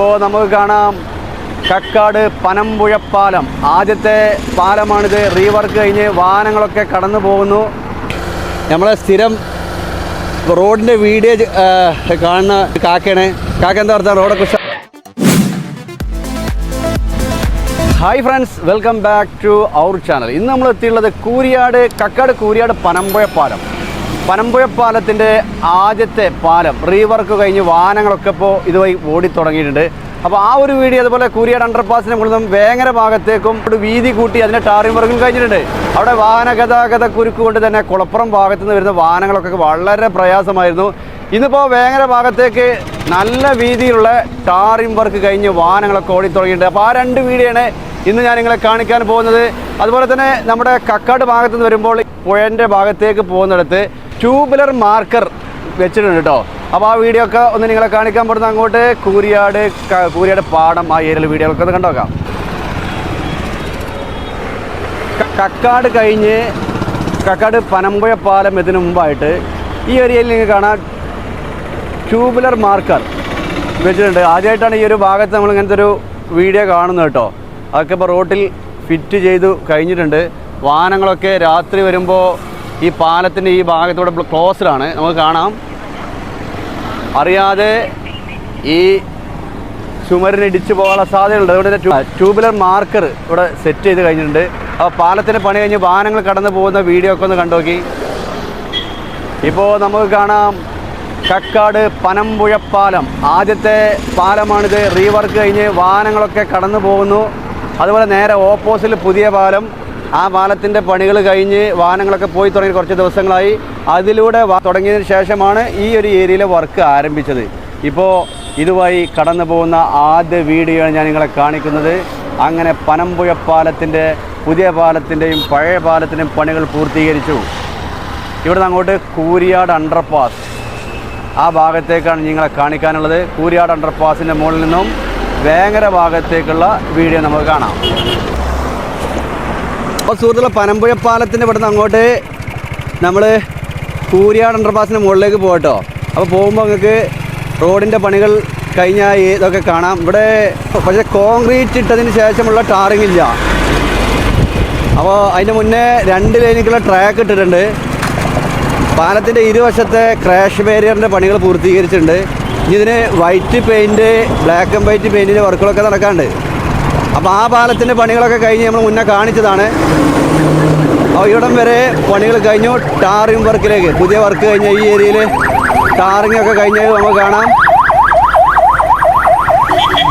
ഇപ്പോൾ നമുക്ക് കാണാം കക്കാട് പനമ്പുഴ പാലം ആദ്യത്തെ പാലമാണിത്. റീവർക്ക് കഴിഞ്ഞ് വാഹനങ്ങളൊക്കെ കടന്നു പോകുന്നു. നമ്മളെ സ്ഥിരം റോഡിന്റെ വീഡിയോ കാണുന്ന കാക്കയാണ്. കാക്ക എന്താ പറഞ്ഞാൽ റോഡൊക്കെ Usha- hi friends welcome back to our channel ഇന്ന് നമ്മൾ എത്തിയുള്ളത് കൂരിയാട് കക്കാട് കൂരിയാട് പനമ്പുഴ പാലം പനമ്പുഴ പാലത്തിന്റെ ആദ്യത്തെ പാലം റീവർക്ക് കഴിഞ്ഞ് വാഹനങ്ങളൊക്കെ ഇപ്പോൾ ഇതുവഴി ഓടിത്തുടങ്ങിയിട്ടുണ്ട് അപ്പോൾ ആ ഒരു വീഡിയോ അതുപോലെ കൂരിയാട് അണ്ടർപാസിനെ മുഴുവൻ വേങ്ങര ഭാഗത്തേക്കും ഒരു വീതി കൂട്ടി അതിന്റെ ടാറിംഗ് വർക്കും കഴിഞ്ഞിട്ടുണ്ട്. അവിടെ വാഹന ഗതാഗത കുരുക്ക് കൊണ്ട് തന്നെ കുളപ്പുറം ഭാഗത്തു നിന്ന് വരുന്ന വാഹനങ്ങളൊക്കെ വളരെ പ്രയാസമായിരുന്നു. ഇന്നിപ്പോൾ വേങ്ങര ഭാഗത്തേക്ക് നല്ല വീതിയിലുള്ള ടാറിംഗ് വർക്ക് കഴിഞ്ഞ് വാഹനങ്ങളൊക്കെ ഓടിത്തുടങ്ങിയിട്ടുണ്ട് അപ്പോൾ ആ രണ്ട് വീഡിയോയാണ് ഇന്ന് ഞാൻ നിങ്ങളെ കാണിക്കാൻ പോകുന്നത് അതുപോലെ തന്നെ നമ്മുടെ കക്കാട് ഭാഗത്ത് നിന്ന് വരുമ്പോൾ പുഴന്റെ ഭാഗത്തേക്ക് പോകുന്നിടത്ത് ട്യൂബുലർ മാർക്കർ വെച്ചിട്ടുണ്ട് കേട്ടോ. അപ്പോൾ ആ വീഡിയോ ഒക്കെ ഒന്ന് നിങ്ങളെ കാണിക്കാൻ പോകുന്നത് അങ്ങോട്ട് കൂരിയാട് കൂരിയാട് പാടം ആ ഏരിയയിൽ വീഡിയോ ഒക്കെ ഒന്ന് കണ്ടോക്കാം കക്കാട് കഴിഞ്ഞ് കക്കാട് പനമ്പുഴ പാലം ഇതിനു മുമ്പായിട്ട് ഈ ഏരിയയിൽ നിങ്ങൾക്ക് കാണാം ട്യൂബുലർ മാർക്കർ വെച്ചിട്ടുണ്ട്. ആദ്യമായിട്ടാണ് ഈ ഒരു ഭാഗത്ത് നമ്മൾ ഇങ്ങനത്തെ ഒരു വീഡിയോ കാണുന്നത് കേട്ടോ. അതൊക്കെ ഇപ്പോൾ റോട്ടിൽ ഫിറ്റ് ചെയ്തു കഴിഞ്ഞിട്ടുണ്ട്. വാഹനങ്ങളൊക്കെ രാത്രി വരുമ്പോൾ ഈ പാലത്തിന്റെ ഈ ഭാഗത്തൂടെ ക്ലോസ്ഡാണ്. നമുക്ക് കാണാം. അറിയാതെ ഈ ചുമരിന് ഇടിച്ചു പോകാനുള്ള സാധ്യതയുണ്ട്. അതുകൊണ്ട് തന്നെ ട്യൂബുലർ മാർക്കർ ഇവിടെ സെറ്റ് ചെയ്ത് കഴിഞ്ഞിട്ടുണ്ട്. അപ്പോൾ പാലത്തിന്റെ പണി കഴിഞ്ഞ് വാഹനങ്ങൾ കടന്നു പോകുന്ന വീഡിയോ ഒക്കെ ഒന്ന് കണ്ടുനോക്കി ഇപ്പോൾ നമുക്ക് കാണാം. കക്കാട് പനമ്പുഴ പാലം ആദ്യത്തെ പാലമാണിത്. റീവർക്ക് കഴിഞ്ഞ് വാഹനങ്ങളൊക്കെ കടന്നു പോകുന്നു. അതുപോലെ നേരെ ഓപ്പോസിറ്റിൽ പുതിയ പാലം. ആ പാലത്തിന്റെ പണികൾ കഴിഞ്ഞ് വാഹനങ്ങളൊക്കെ പോയി തുടങ്ങി കുറച്ച് ദിവസങ്ങളായി. അതിലൂടെ തുടങ്ങിയതിന് ശേഷമാണ് ഈ ഒരു ഏരിയയിലെ വർക്ക് ആരംഭിച്ചത്. ഇപ്പോൾ ഇതുമായി കടന്നു പോകുന്ന ആദ്യ വീഡിയോ ഞാൻ നിങ്ങളെ കാണിക്കുന്നത്. അങ്ങനെ പനമ്പുഴ പാലത്തിന്റെ പുതിയ പാലത്തിന്റെയും പഴയ പാലത്തിന്റെയും പണികൾ പൂർത്തീകരിച്ചു. ഇവിടുന്ന് അങ്ങോട്ട് കൂരിയാട് അണ്ടർപാസ് ആ ഭാഗത്തേക്കാണ് നിങ്ങളെ കാണിക്കാനുള്ളത്. കൂരിയാട് അണ്ടർപാസിന്റെ മുകളിൽ നിന്നും വേങ്ങര ഭാഗത്തേക്കുള്ള വീഡിയോ നമുക്ക് കാണാം. അപ്പോൾ സുഹൃത്തുക്കളെ പനമ്പുഴ പാലത്തിന്റെ ഇവിടുന്ന് അങ്ങോട്ട് നമ്മൾ കൂരിയാട് അണ്ടർപാസിന്റെ മുകളിലേക്ക് പോകട്ടോ. അപ്പോൾ പോകുമ്പോൾ നിങ്ങൾക്ക് റോഡിന്റെ പണികൾ കഴിഞ്ഞ ഈ ഇതൊക്കെ കാണാം. ഇവിടെ പക്ഷേ കോൺക്രീറ്റ് ഇട്ടതിന് ശേഷമുള്ള ടാറിങ് ഇല്ല. അപ്പോൾ അതിന്റെ മുന്നേ രണ്ട് ലൈനിക്കുള്ള ട്രാക്ക് ഇട്ടിട്ടുണ്ട്. പാലത്തിന്റെ ഇരുവശത്തെ ക്രാഷ് ബാരിയറിന്റെ പണികൾ പൂർത്തീകരിച്ചിട്ടുണ്ട്. ഇതിന് white paint black and white പെയിന്റിന്റെ വർക്കുകളൊക്കെ നടക്കാണ്ട് അപ്പോൾ ആ പാലത്തിന്റെ പണികളൊക്കെ കഴിഞ്ഞ് നമ്മൾ മുന്നേ കാണിച്ചതാണ്. അപ്പോൾ ഇവിടം വരെ പണികൾ കഴിഞ്ഞു. ടാറിങ് വർക്കിലേക്ക് പുതിയ വർക്ക് കഴിഞ്ഞ ഈ ഏരിയയിൽ ടാറിങ് ഒക്കെ കഴിഞ്ഞ് നമുക്ക് കാണാം.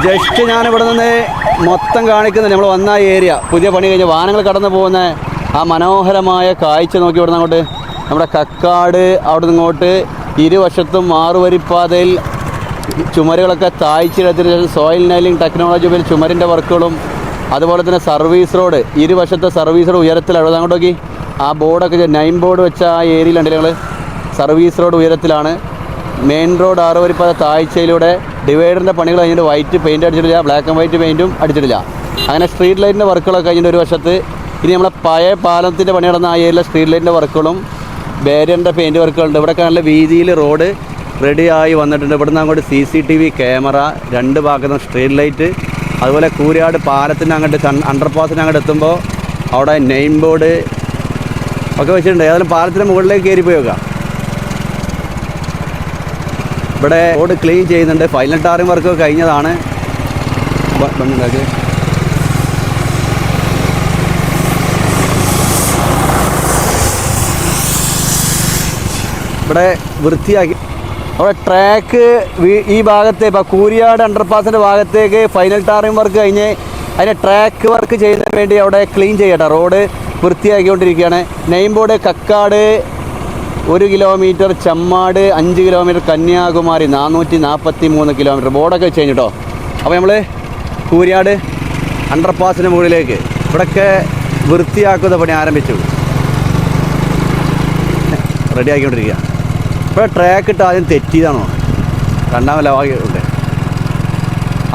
ജസ്റ്റ് ഞാനിവിടെ നിന്ന് മൊത്തം കാണിക്കുന്നത് നമ്മൾ വന്ന ഏരിയ. പുതിയ പണി കഴിഞ്ഞ് വാഹനങ്ങൾ കടന്നു പോകുന്ന ആ മനോഹരമായ കാഴ്ച നോക്കി ഇവിടെ അങ്ങോട്ട്. നമ്മുടെ കക്കാട് അവിടെ നിന്ന് ഇങ്ങോട്ട്. ഇരുവശത്തും ആറുവരിപ്പാതയിൽ ചുമരുകളൊക്കെ താഴ്ചയിലെത്തിന് ശേഷം സോയിൽ നൈലിംഗ് ടെക്നോളജി ഉപയോഗിച്ച് ചുമരിന്റെ വർക്കുകളും അതുപോലെ തന്നെ സർവീസ് റോഡ് ഇരുവശത്തെ സർവീസ് റോഡ് ഉയരത്തിലാണ്. അങ്ങോട്ട് നോക്കി. ആ ബോർഡൊക്കെ നൈൻ ബോർഡ് വെച്ച ആ ഏരിയയിലുണ്ട് ഞങ്ങൾ സർവീസ് റോഡ് ഉയരത്തിലാണ്. മെയിൻ റോഡ് ആറുവരിപ്പാത താഴ്ചയിലൂടെ ഡിവൈഡറിന്റെ പണികൾ കഴിഞ്ഞിട്ട് വൈറ്റ് പെയിന്റ് അടിച്ചിട്ടില്ല ബ്ലാക്ക് ആൻഡ് വൈറ്റ് പെയിന്റും അടിച്ചിട്ടില്ല. അങ്ങനെ സ്ട്രീറ്റ് ലൈറ്റിന്റെ വർക്കുകളൊക്കെ കഴിഞ്ഞിട്ട് ഒരു വശത്ത് ഇനി നമ്മളെ പഴയ പാലത്തിന്റെ പണി നടന്ന ആ ഏരിയയിലെ സ്ട്രീറ്റ് ലൈറ്റിന്റെ വർക്കുകളും ബാരിയറിന്റെ പെയിന്റ് വർക്കുകളുണ്ട് ഇവിടെയൊക്കെ നല്ല വീതിയിൽ റോഡ് റെഡിയായി വന്നിട്ടുണ്ട്. ഇവിടുന്ന് അങ്ങോട്ട് C C T V camera രണ്ട് ഭാഗത്തും സ്ട്രീറ്റ് ലൈറ്റ് അതുപോലെ കൂരിയാട് പാലത്തിന് അങ്ങോട്ട് അണ്ടർപാസിന് അങ്ങോട്ട് എത്തുമ്പോൾ അവിടെ നെയിം ബോർഡ് ഒക്കെ വെച്ചിട്ടുണ്ട്. ഏതായാലും പാലത്തിന് മുകളിലേക്ക് കയറി പോയി നോക്കാം. ഇവിടെ റോഡ് ക്ലീൻ ചെയ്യുന്നുണ്ട്. ഫൈനൽ ടാറിംഗ് വർക്ക് കഴിഞ്ഞതാണ്. ഇവിടെ വൃത്തിയാക്കി അവിടെ ട്രാക്ക് ഈ ഭാഗത്തെ ഇപ്പോൾ കൂരിയാട് അണ്ടർപാസിന്റെ ഭാഗത്തേക്ക് ഫൈനൽ ടാറിംഗ് വർക്ക് കഴിഞ്ഞ് അതിന്റെ ട്രാക്ക് വർക്ക് ചെയ്യുന്നതിന് വേണ്ടി അവിടെ ക്ലീൻ ചെയ്യട്ടെ. റോഡ് വൃത്തിയാക്കിക്കൊണ്ടിരിക്കുകയാണ്. നെയിം ബോർഡ് കക്കാട് ഒരു കിലോമീറ്റർ ചമ്മാട് അഞ്ച് കിലോമീറ്റർ കന്യാകുമാരി നാനൂറ്റി നാൽപ്പത്തി മൂന്ന് കിലോമീറ്റർ ബോർഡൊക്കെ വെച്ച് കഴിഞ്ഞിട്ടോ അപ്പോൾ നമ്മൾ കൂരിയാട് അണ്ടർപാസിന് മുകളിലേക്ക് ഇവിടെയൊക്കെ വൃത്തിയാക്കുന്ന പണി ആരംഭിച്ചു. റെഡി ഇപ്പോൾ ട്രാക്ക് ഇട്ട് ആദ്യം തെറ്റിയതാണോ? രണ്ടാം ലവാകുണ്ട്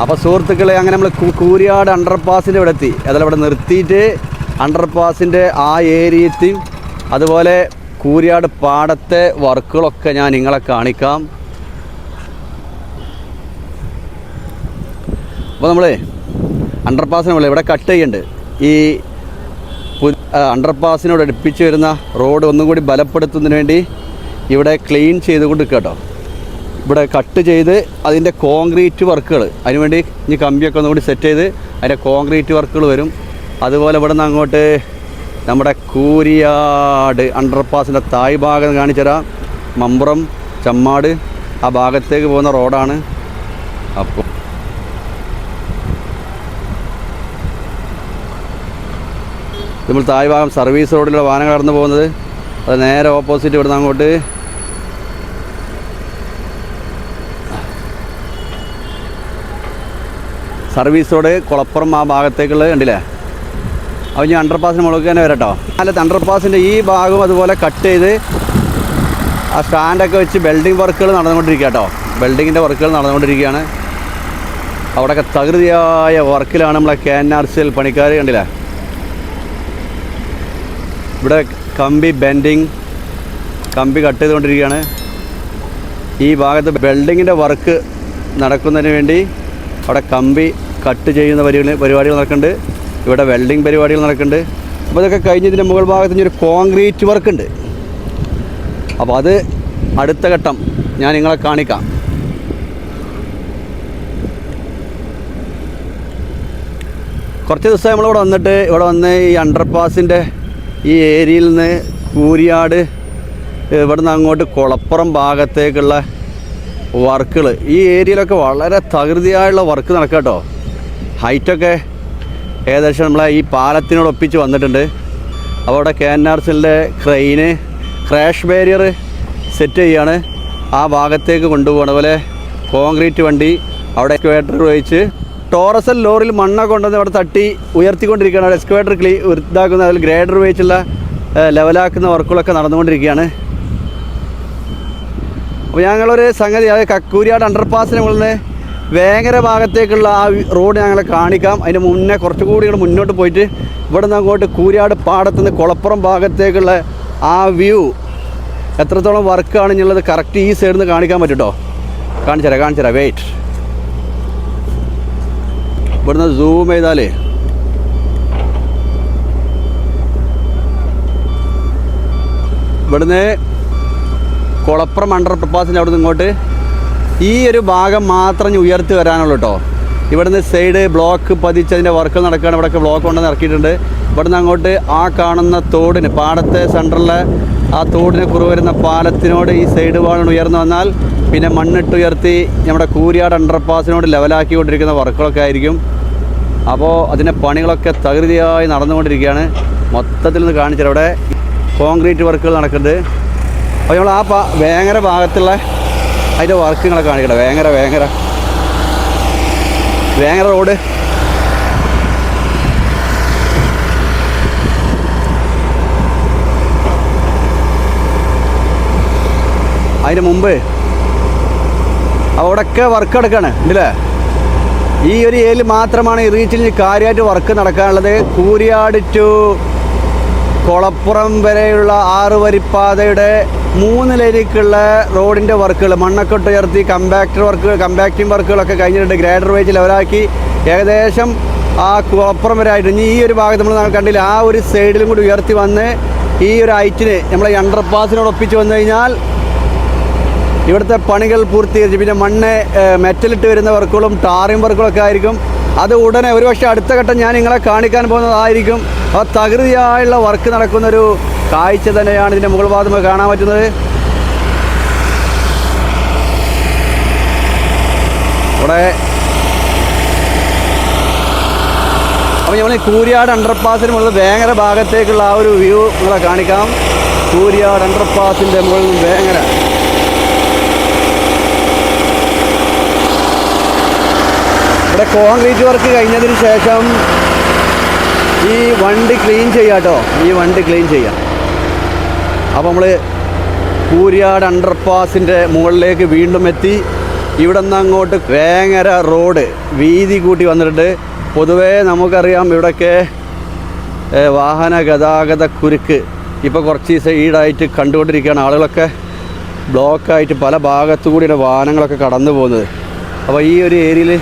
അപ്പോൾ സുഹൃത്തുക്കളെ അങ്ങനെ നമ്മൾ കൂരിയാട് അണ്ടർപാസിന്റെ ഇവിടെ എത്തി. അതല്ല ഇവിടെ നിർത്തിയിട്ട് അണ്ടർപാസിന്റെ ആ ഏരിയത്തിൽ അതുപോലെ കൂരിയാട് പാടത്തെ വർക്കുകളൊക്കെ ഞാൻ നിങ്ങളെ കാണിക്കാം. അപ്പോൾ നമ്മളേ അണ്ടർപാസിന് മുകളിൽ ഇവിടെ കട്ട് ചെയ്യുന്നുണ്ട് ഈ അണ്ടർപാസിനോട് അടുപ്പിച്ച് വരുന്ന റോഡ് ഒന്നും കൂടി ബലപ്പെടുത്തുന്നതിന് വേണ്ടി ഇവിടെ ക്ലീൻ ചെയ്തുകൊണ്ട് കൊണ്ട് കേട്ടോ ഇവിടെ കട്ട് ചെയ്ത് അതിന്റെ കോൺക്രീറ്റ് വർക്കുകൾ അതിനുവേണ്ടി ഇനി കമ്പിയൊക്കെ ഒന്നും കൂടി സെറ്റ് ചെയ്ത് അതിന്റെ കോൺക്രീറ്റ് വർക്കുകൾ വരും. അതുപോലെ ഇവിടെ നിന്ന് അങ്ങോട്ട് നമ്മുടെ കൂരിയാട് അണ്ടർപാസിന്റെ തായ് ഭാഗം കാണിച്ചുതരാം മമ്പുറം ചമ്മാട് ആ ഭാഗത്തേക്ക് പോകുന്ന റോഡാണ്. അപ്പോൾ നമ്മൾ തായ് ഭാഗം സർവീസ് റോഡിലുള്ള വാഹനങ്ങൾ കടന്നു പോകുന്നത്. അത് നേരെ ഓപ്പോസിറ്റ് ഇവിടുന്ന് അങ്ങോട്ട്. സർവീസ് റോഡ് കുളപ്പുറം ആ ഭാഗത്തേക്കുള്ളത് കണ്ടില്ലേ? അപ്പോൾ ഞാൻ അണ്ടർപാസിന് മുളക്ക് തന്നെ വരട്ടോ. അല്ല അണ്ടർപാസിന്റെ ഈ ഭാഗം അതുപോലെ കട്ട് ചെയ്ത് ആ സ്റ്റാൻഡൊക്കെ വെച്ച് ബിൽഡിംഗ് വർക്കുകൾ നടന്നുകൊണ്ടിരിക്കുക കേട്ടോ. ബിൽഡിങ്ങിന്റെ വർക്കുകൾ നടന്നുകൊണ്ടിരിക്കുകയാണ്. അവിടെയൊക്കെ തകൃതിയായ വർക്കിലാണ് നമ്മളെ K N R C L പണിക്കാർ കണ്ടില്ലേ? ഇവിടെ കമ്പി ബെൻഡിങ് കമ്പി കട്ട് ചെയ്തുകൊണ്ടിരിക്കുകയാണ്. ഈ ഭാഗത്ത് വെൽഡിങ്ങിന്റെ വർക്ക് നടക്കുന്നതിന് വേണ്ടി അവിടെ കമ്പി കട്ട് ചെയ്യുന്ന പരിപാടി പരിപാടികൾ നടക്കുന്നുണ്ട്. ഇവിടെ വെൽഡിങ് പരിപാടികൾ നടക്കുന്നുണ്ട്. അപ്പോൾ ഇതൊക്കെ കഴിഞ്ഞ് ഇതിന്റെ മുകൾ ഭാഗത്ത് ഒരു കോൺക്രീറ്റ് വർക്ക് ഉണ്ട്. അപ്പോൾ അത് അടുത്ത ഘട്ടം ഞാൻ നിങ്ങളെ കാണിക്കാം. കുറച്ച് ദിവസം നമ്മളിവിടെ വന്നിട്ട് ഇവിടെ വന്ന് ഈ അണ്ടർപാസിന്റെ ഈ ഏരിയയിൽ നിന്ന് കൂരിയാട് ഇവിടെ നിന്ന് അങ്ങോട്ട് കുളപ്പുറം ഭാഗത്തേക്കുള്ള വർക്കുകൾ ഈ ഏരിയയിലൊക്കെ വളരെ തകൃതിയായുള്ള വർക്ക് നടക്കുക കേട്ടോ ഹൈറ്റൊക്കെ ഏകദേശം നമ്മളെ ഈ പാലത്തിനോട് ഒപ്പിച്ച് വന്നിട്ടുണ്ട്. അപ്പോൾ അവിടെ കെ എൻ ആർ സിന്റെ ക്രെയിന് ക്രാഷ് ബാരിയർ സെറ്റ് ചെയ്യാണ്. ആ ഭാഗത്തേക്ക് കൊണ്ടുപോകണം അതുപോലെ കോൺക്രീറ്റ് വണ്ടി അവിടെ എക്വേറ്റർ ഉപയോഗിച്ച് ടോറസൽ ലോറിയിൽ മണ്ണ കൊണ്ടുവന്ന് അവിടെ തട്ടി ഉയർത്തിക്കൊണ്ടിരിക്കുകയാണ്. അവിടെ എക്സ്കവേറ്റർ ക്ലീ ഇതാക്കുന്ന അതിൽ ഗ്രേഡർ ഉപയോഗിച്ചുള്ള ലെവലാക്കുന്ന വർക്കുകളൊക്കെ നടന്നുകൊണ്ടിരിക്കുകയാണ്. അപ്പോൾ ഞങ്ങളൊരു സംഗതി അതായത് കക്കൂരിയാട് അണ്ടർപാസിന് മുകളിൽ വേങ്ങര ഭാഗത്തേക്കുള്ള ആ റോഡ് ഞങ്ങളെ കാണിക്കാം. അതിന് മുന്നേ കുറച്ചുകൂടി കൂടി മുന്നോട്ട് പോയിട്ട് ഇവിടെ നിന്ന് അങ്ങോട്ട് കൂരിയാട് പാടത്തുനിന്ന് കുളപ്പുറം ഭാഗത്തേക്കുള്ള ആ വ്യൂ എത്രത്തോളം വർക്കാണെന്നുള്ളത് കറക്റ്റ് ഈ സൈഡിൽ നിന്ന് കാണിക്കാൻ പറ്റും കേട്ടോ കാണിച്ചു തരാം വെയിറ്റ് ഇവിടുന്ന് സൂം ചെയ്താലേ. ഇവിടുന്ന് കുളപ്പുറം അണ്ടർ പ്രപ്പാസിന്റെ അവിടുന്ന് ഇങ്ങോട്ട് ഈ ഒരു ഭാഗം മാത്രം ഇനി ഉയർത്തി വരാനുള്ളൂ കേട്ടോ ഇവിടുന്ന് സൈഡ് ബ്ലോക്ക് പതിച്ചതിന്റെ വർക്ക് നടക്കുകയാണ്. ഇവിടെയൊക്കെ ബ്ലോക്ക് കൊണ്ടുവന്ന് ഇറക്കിയിട്ടുണ്ട്. ഇവിടുന്ന് അങ്ങോട്ട് ആ കാണുന്ന തോടിന് പാടത്തെ സെന്ററിലെ ആ തോടിനെ കുറവ് വരുന്ന പാലത്തിനോട് ഈ സൈഡ് വാളിന് ഉയർന്നു വന്നാൽ പിന്നെ മണ്ണിട്ട് ഉയർത്തി നമ്മുടെ കൂരിയാട് അണ്ടർപാസിനോട് ലെവലാക്കിക്കൊണ്ടിരിക്കുന്ന വർക്കുകളൊക്കെ ആയിരിക്കും. അപ്പോൾ അതിന്റെ പണികളൊക്കെ തകൃതിയായി നടന്നുകൊണ്ടിരിക്കുകയാണ്. മൊത്തത്തിൽ നിന്ന് കാണിച്ചത് അവിടെ കോൺക്രീറ്റ് വർക്കുകൾ നടക്കുന്നുണ്ട്. അപ്പോൾ നമ്മൾ ആ പാ വേങ്ങര ഭാഗത്തുള്ള അതിന്റെ വർക്കുകളെ കാണിക്കട്ടെ. വേങ്ങര വേങ്ങര. വേങ്ങര റോഡ്. അതിന് മുമ്പ് അവിടെയൊക്കെ വർക്ക് എടുക്കാണ്. ഉണ്ടല്ലേ ഈ ഒരു ഏരിയയിൽ മാത്രമാണ് ഈ റീച്ചിൽ കാര്യമായിട്ട് വർക്ക് നടക്കാനുള്ളത്. കൂരിയാട് ടു കൊളപ്പുറം വരെയുള്ള ആറ് വരിപ്പാതയുടെ മൂന്ന് ലൈനിലേക്കുള്ള റോഡിന്റെ വർക്കുകൾ മണ്ണൊക്കെ ഉയർത്തി കമ്പാക്ടർ വർക്കുകൾ കമ്പാക്റ്റിംഗ് വർക്കുകളൊക്കെ കഴിഞ്ഞിട്ടുണ്ട്. ഗ്രേഡർ വെച്ച് ലെവലാക്കി ഏകദേശം ആ കുളപ്പുറം വരെ ആയിട്ട് ഇനി ഈ ഒരു ഭാഗത്ത് നമ്മൾ കണ്ടില്ല ആ ഒരു സൈഡിലും കൂടി ഉയർത്തി വന്ന് ഈ ഒരു ഹൈറ്റിന് നമ്മളെ അണ്ടർ അണ്ടർപാസിനോട് ഒപ്പിച്ച് വന്നു കഴിഞ്ഞാൽ ഇവിടുത്തെ പണികൾ പൂർത്തീകരിച്ച്. പിന്നെ മണ്ണ് മെറ്റലിട്ട് വരുന്ന വർക്കുകളും ടാറിങ് വർക്കുകളൊക്കെ ആയിരിക്കും. അത് ഉടനെ ഒരുപക്ഷെ അടുത്ത ഘട്ടം ഞാൻ നിങ്ങളെ കാണിക്കാൻ പോകുന്നതായിരിക്കും. ആ തകൃതിയായുള്ള വർക്ക് നടക്കുന്നൊരു കാഴ്ച തന്നെയാണ് ഇതിന്റെ മുകൾ ഭാഗത്ത് കാണാൻ പറ്റുന്നത്. ഇവിടെ അപ്പോൾ നമ്മൾ കൂരിയാട് അണ്ടർപാസിന് മുകളിൽ വേങ്ങര ഭാഗത്തേക്കുള്ള ആ ഒരു വ്യൂ നിങ്ങളെ കാണിക്കാം. കൂരിയാട് അണ്ടർപാസിന്റെ മുകളിൽ വേങ്ങര. ഇവിടെ കോൺക്രീറ്റ് വർക്ക് കഴിഞ്ഞതിന് ശേഷം ഈ വണ്ടി ക്ലീൻ ചെയ്യാം കേട്ടോ ഈ വണ്ടി ക്ലീൻ ചെയ്യാം. അപ്പോൾ നമ്മൾ കൂരിയാട് അണ്ടർപാസിന്റെ മുകളിലേക്ക് വീണ്ടും എത്തി. ഇവിടെ നിന്ന് അങ്ങോട്ട് വേങ്ങര റോഡ് വീതി കൂട്ടി വന്നിട്ടുണ്ട്. പൊതുവേ നമുക്കറിയാം ഇവിടെയൊക്കെ വാഹന ഗതാഗത കുരുക്ക് ഇപ്പോൾ കുറച്ച് ദിവസം ഈടായിട്ട് കണ്ടുകൊണ്ടിരിക്കുകയാണ്. ആളുകളൊക്കെ ബ്ലോക്കായിട്ട് പല ഭാഗത്തു കൂടിയാണ് വാഹനങ്ങളൊക്കെ കടന്നു പോകുന്നത് അപ്പോൾ ഈ ഒരു ഏരിയയിൽ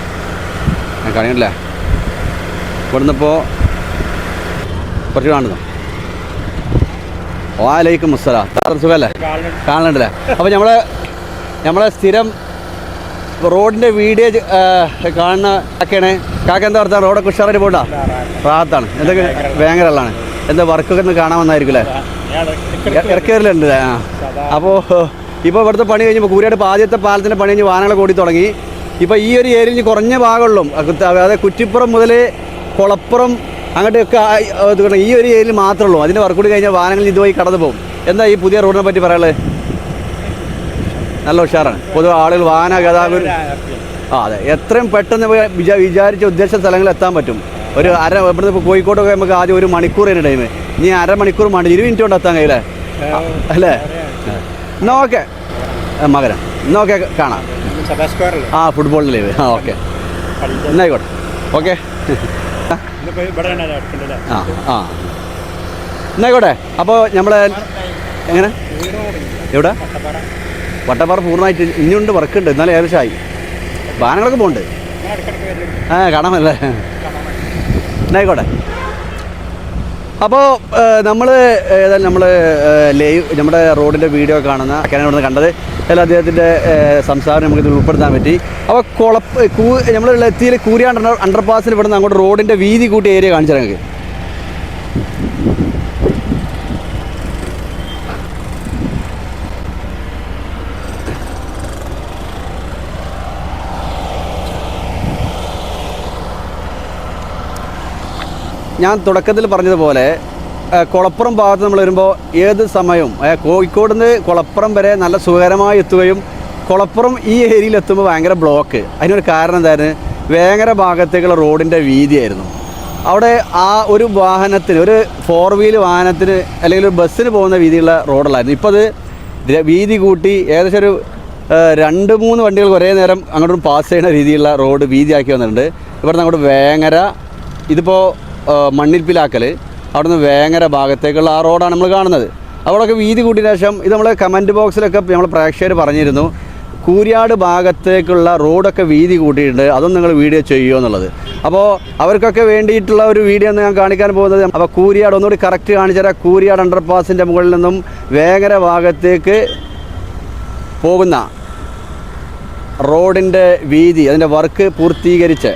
ഞാൻ കാണിക്കണില്ലേ ഇവിടുന്ന് ഇപ്പോൾ കുറച്ച് കാണുന്നു. വാലൈക്കും മുസ്സല. സുഖമല്ലേ? കാണുന്നുണ്ടല്ലേ? അപ്പോൾ നമ്മളെ നമ്മളെ സ്ഥിരം റോഡിന്റെ വീഡിയോ കാണുന്ന കാക്കയാണ് കാക്ക എന്താ അർത്ഥം റോഡൊക്കെ ഉഷാറായിട്ട് പോകണ്ട റാത്താണ്. എന്തൊക്കെ? ഭയങ്കര ഉള്ളതാണ് എന്താ വർക്കൊക്കെ ഒന്ന് കാണാൻ വന്നായിരിക്കും അല്ലേ? ആ. അപ്പോൾ ഇപ്പോൾ ഇവിടുത്തെ പണി കഴിഞ്ഞപ്പോൾ കൂരിയാട് ആദ്യത്തെ പാലത്തിന്റെ പണി കഴിഞ്ഞ് വാഹനങ്ങൾ കൂടി തുടങ്ങി ഇപ്പോൾ ഈ ഒരു ഏരിയയിൽ കുറഞ്ഞ ഭാഗമുള്ളൂ. അതായത് കുറ്റിപ്പുറം മുതൽ കുളപ്പുറം അങ്ങോട്ടൊക്കെ ഈ ഒരു ഏരിയയിൽ മാത്രമേ ഉള്ളൂ. അതിന്റെ വർക്കൂടി കഴിഞ്ഞാൽ വാഹനങ്ങൾ ഇതുമായി കടന്നു പോകും. എന്താ ഈ പുതിയ റോഡിനെ പറ്റി പറയാനുള്ളത്? നല്ല ഉഷാറാണ്. പൊതുവെ ആളുകൾ വാഹന ഗതാഗതം ആ അതെ. എത്രയും പെട്ടെന്ന് വിചാ വിചാരിച്ച ഉദ്ദേശ സ്ഥലങ്ങളിൽ എത്താൻ പറ്റും. ഒരു അര ഇവിടുന്ന് ഇപ്പോൾ കോഴിക്കോട്ടൊക്കെ നമുക്ക് ആദ്യം ഒരു മണിക്കൂർ തന്നെ ടൈം ഇനി അരമണിക്കൂർ വേണ്ട ഇരുപത് മിനിറ്റ് കൊണ്ട് എത്താൻ കഴിയില്ലേ? അല്ലേ? എന്നാ ഓക്കെ മകരം. എന്നാ ഓക്കെ കാണാം. ആ ഫുട്ബോളിന്റെ ലീവ്. ആ ഓക്കെ എന്നായിക്കോട്ടെ. ഓക്കെ ആ ആ. എന്നായിക്കോട്ടെ. അപ്പോൾ നമ്മൾ എങ്ങനെ? എവിടെ? വട്ടപ്പാറ. പൂർണമായിട്ട് ഇനിയുണ്ട് വർക്കുണ്ട്. എന്നാലും ഏകദേശമായി വാഹനങ്ങളൊക്കെ പോകുന്നുണ്ട് ഞാൻ ഇടയ്ക്കിടയ്ക്ക് ആ കാണാമല്ലേ എന്നായിക്കോട്ടെ. അപ്പോൾ നമ്മൾ ഏതായാലും നമ്മൾ ലൈവ് നമ്മുടെ റോഡിന്റെ വീഡിയോ കാണുന്ന അക്കാനാണ് ഇവിടുന്ന് കണ്ടത്. അതിൽ അദ്ദേഹത്തിന്റെ സംസാരം നമുക്ക് ഇതിൽ ഉൾപ്പെടുത്താൻ പറ്റി. അപ്പോൾ കുളപ്പ് കൂ നമ്മൾ എത്തിയിൽ കൂരിയാണ്ട് അണ്ടർ അണ്ടർപാസിൽ ഇവിടുന്ന് അങ്ങോട്ട് റോഡിന്റെ വീതി കൂട്ടിയ ഏരിയ കാണിച്ചു ഞങ്ങൾക്ക് ഞാൻ തുടക്കത്തിൽ പറഞ്ഞതുപോലെ കുളപ്പുറം ഭാഗത്ത് നമ്മൾ വരുമ്പോൾ ഏത് സമയവും കോഴിക്കോട് നിന്ന് കുളപ്പുറം വരെ നല്ല സുഖകരമായി എത്തുകയും കുളപ്പുറം ഈ ഏരിയയിൽ എത്തുമ്പോൾ ഭയങ്കര ബ്ലോക്ക്. അതിനൊരു കാരണം എന്തായിരുന്നു? വേങ്ങര ഭാഗത്തേക്കുള്ള റോഡിന്റെ വീതിയായിരുന്നു. അവിടെ ആ ഒരു വാഹനത്തിന് ഒരു ഫോർ വീൽ വാഹനത്തിന് അല്ലെങ്കിൽ ഒരു ബസ്സിന് പോകുന്ന വീതിയുള്ള റോഡുകളായിരുന്നു ഇപ്പോൾ അത് വീതി കൂട്ടി ഏകദേശം ഒരു രണ്ട് മൂന്ന് വണ്ടികൾ ഒരേ നേരം അങ്ങോട്ടും പാസ് ചെയ്യുന്ന രീതിയിലുള്ള റോഡ് വീതിയാക്കി വന്നിട്ടുണ്ട്. ഇവിടെ നിന്ന് അങ്ങോട്ട് വേങ്ങര ഇതിപ്പോൾ മണ്ണിൽപ്പിലാക്കൽ അവിടെ നിന്ന് വേങ്ങര ഭാഗത്തേക്കുള്ള ആ റോഡാണ് നമ്മൾ കാണുന്നത്. അവിടെയൊക്കെ വീതി കൂട്ടിയ ശേഷം ഇത് നമ്മൾ കമന്റ് ബോക്സിലൊക്കെ നമ്മൾ പ്രേക്ഷകർ പറഞ്ഞിരുന്നു. കൂരിയാട് ഭാഗത്തേക്കുള്ള റോഡൊക്കെ വീതി കൂട്ടിയിട്ടുണ്ട്. അതൊന്നും നിങ്ങൾ വീഡിയോ ചെയ്യുമോ എന്നുള്ളത്. അപ്പോൾ അവർക്കൊക്കെ വേണ്ടിയിട്ടുള്ള ഒരു വീഡിയോ ഞാൻ കാണിക്കാൻ പോകുന്നത്. അപ്പോൾ കൂരിയാട് ഒന്നുകൂടി കറക്റ്റ് കാണിച്ചുതരാം കൂരിയാട് അണ്ടർപാസിന്റെ മുകളിൽ നിന്നും വേങ്ങര ഭാഗത്തേക്ക് പോകുന്ന റോഡിന്റെ വീതി അതിന്റെ വർക്ക് പൂർത്തീകരിച്ച്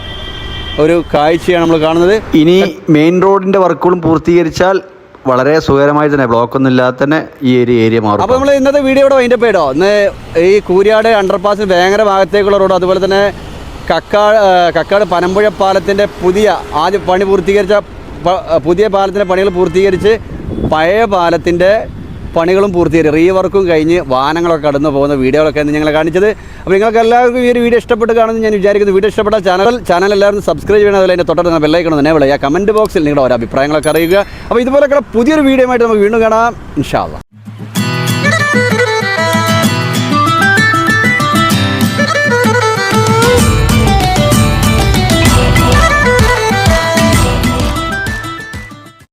ഒരു കാഴ്ചയാണ് നമ്മൾ കാണുന്നത്. ഇനി മെയിൻ റോഡിന്റെ വർക്കുകളും പൂർത്തീകരിച്ചാൽ വളരെ സുഖകരമായി തന്നെ ബ്ലോക്ക് ഒന്നും ഇല്ലാതെ തന്നെ ഈ ഒരു ഏരിയ മാറും. അപ്പോൾ നമ്മൾ ഇന്നത്തെ വീഡിയോ ഇവിടെ വൈൻഡപ്പ് ചെയ്തോ ഇന്ന് ഈ കൂരിയാട് അണ്ടർപാസ് വേങ്ങര ഭാഗത്തേക്കുള്ള റോഡ് അതുപോലെ തന്നെ കക്കാട് കക്കാട് പനമ്പുഴ പാലത്തിന്റെ പുതിയ ആദ്യ പണി പൂർത്തീകരിച്ച പുതിയ പാലത്തിന്റെ പണികൾ പൂർത്തീകരിച്ച് പഴയ പാലത്തിന്റെ പണികളും പൂർത്തിയായി. റീവർക്കും കഴിഞ്ഞ് വാഹനങ്ങളൊക്കെ കടന്നു പോകുന്ന വീഡിയോകളൊക്കെ ആണ് ഞങ്ങളെ കാണിച്ചത്. അപ്പോൾ നിങ്ങൾക്ക് എല്ലാവർക്കും ഈ ഒരു വീഡിയോ ഇഷ്ടപ്പെട്ട് കാണുമെന്ന് ഞാൻ വിചാരിക്കുന്നു. വീഡിയോ ഇഷ്ടപ്പെട്ട ചാനൽ ചാനൽ എല്ലാവരും സബ്സ്ക്രൈബ് ചെയ്യണം. അതിൽ അതിന്റെ തൊട്ടടുത്ത് ബെല്ലൈക്കണം തന്നെ വിളയുക കമന്റ് ബോക്സിൽ നിങ്ങളുടെ ഓരോ അഭിപ്രായങ്ങളൊക്കെ അറിയുക. അപ്പോൾ ഇതുപോലൊക്കെ പുതിയൊരു വീഡിയോ ആയിട്ട് നമുക്ക് വീണ്ടും കാണാം. ഇൻഷാല്ല